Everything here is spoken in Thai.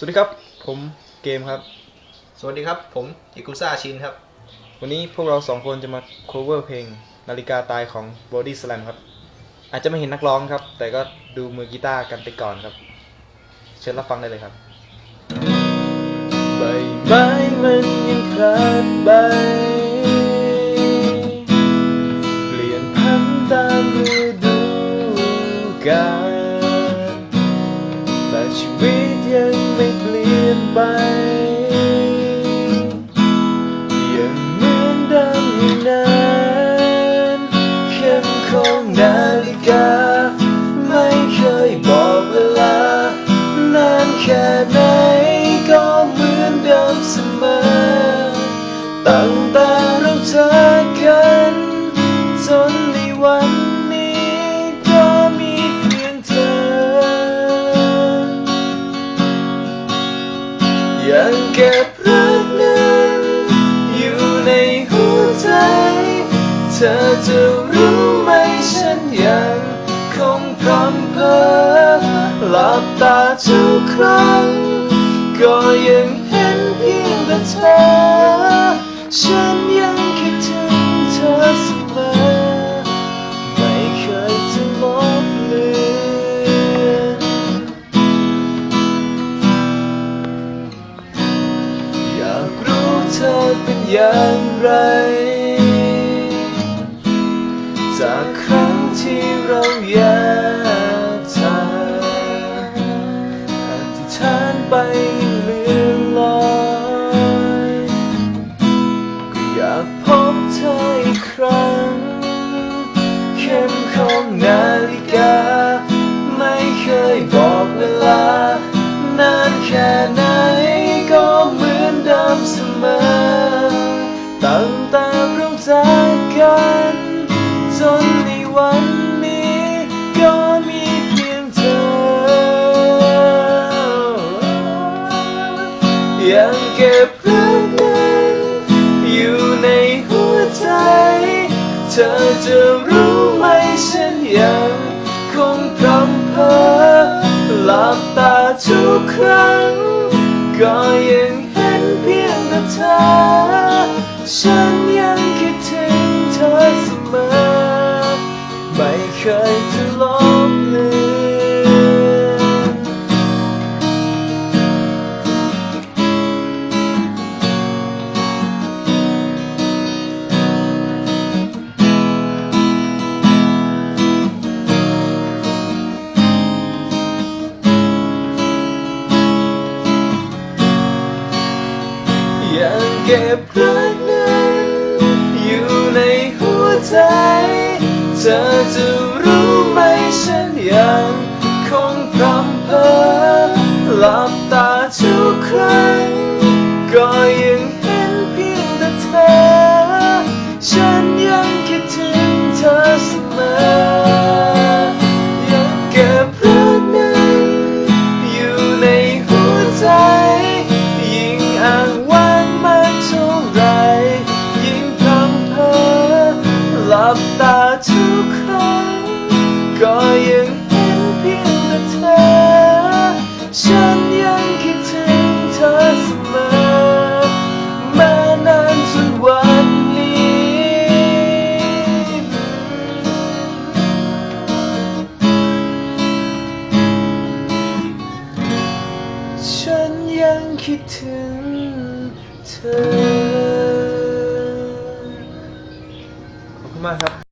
สวัสดีครับผมเกมครับ สวัสดีครับ ผมอิกุซ่าชินครับ วันนี้พวกเราสองคนจะมา cover เพลง นาฬิกาตายของ Body Slam ครับ อาจจะไม่เห็นนักร้องครับ แต่ก็ดูมือกีตาร์กันไปก่อนครับ เชิญรับฟังได้เลยครับใบไม้มันยังพลัดใบเปลี่ยนพันตามฤดูกาล ไปยังเหมือนเดิมอย่างนั้นเข้มของนาฬิกา ไม่เคยบอกเวลานานแค่ไหนก็เหมือนเดิมเสมอตั้งแต่เราเจอกันจนในวัน ยังเก็บรักนั้นอยู่ในหัวใจ เธอจะรู้ไหมฉันยังคงพรำเพ้อหลับตาทุกครั้ง ก็ยังเห็นเพียงแต่เธอ เป็นอย่างไร จากครั้งที่เราแยกทางอธิษฐานไปเลือนลอยก็อยากพบเธออีกครั้ง เข้มของนาฬิกา ไม่เคยบอกเวลา เก็บรักนั้นอยู่ในหัวใจ เธอจะรู้ไหมฉันยังคงพรำเพอหลับตาทุกครั้ง ก็ยังเห็นเพียงแต่เธอ เก็บรักนั้นอยู่ในหัวใจ เธอจะรู้ไหมฉันยังคงพรำเพอหลับ นยังคิดถึงเธอ ขอบคุณมากครับ